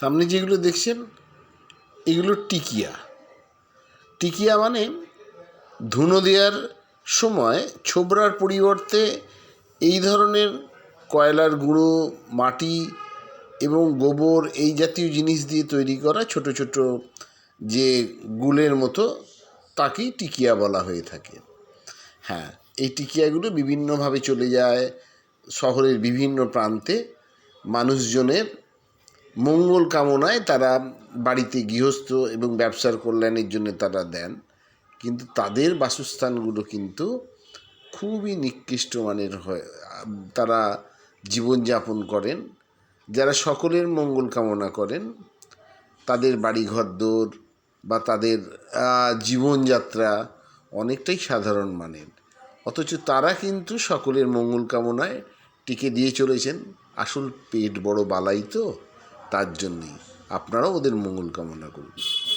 সামনে যেগুলো দেখছেন, এগুলো টিকিয়া। টিকিয়া মানে ধুনো দেওয়ার সময় ছোবরার পরিবর্তে এই ধরনের কয়লার গুঁড়ো, মাটি এবং গোবর এই জাতীয় জিনিস দিয়ে তৈরি করা ছোট ছোট যে গুলের মতো তাকেই টিকিয়া বলা হয়ে থাকে। হ্যাঁ এই টিকিয়াগুলো বিভিন্নভাবে চলে যায় শহরের বিভিন্ন প্রান্তে মানুষজনের মঙ্গল কামনায় তারা বাড়িতে গৃহস্থ এবং ব্যবসার কল্যাণের জন্য তারা দেন। কিন্তু তাদের বাসস্থানগুলো কিন্তু খুবই নিকৃষ্ট মানের হয়, তারা জীবনযাপন করেন। যারা সকলের মঙ্গল কামনা করেন, তাদের বাড়িঘর দোর বা তাদের জীবনযাত্রা অনেকটাই সাধারণ মানের। অথচ তারা কিন্তু সকলের মঙ্গল কামনায় টিকে দিয়ে চলেছেন। আসল পেট বড় বালাই তো। তার জন্যেই। আপনারাও ওদের মঙ্গল কামনা করবেন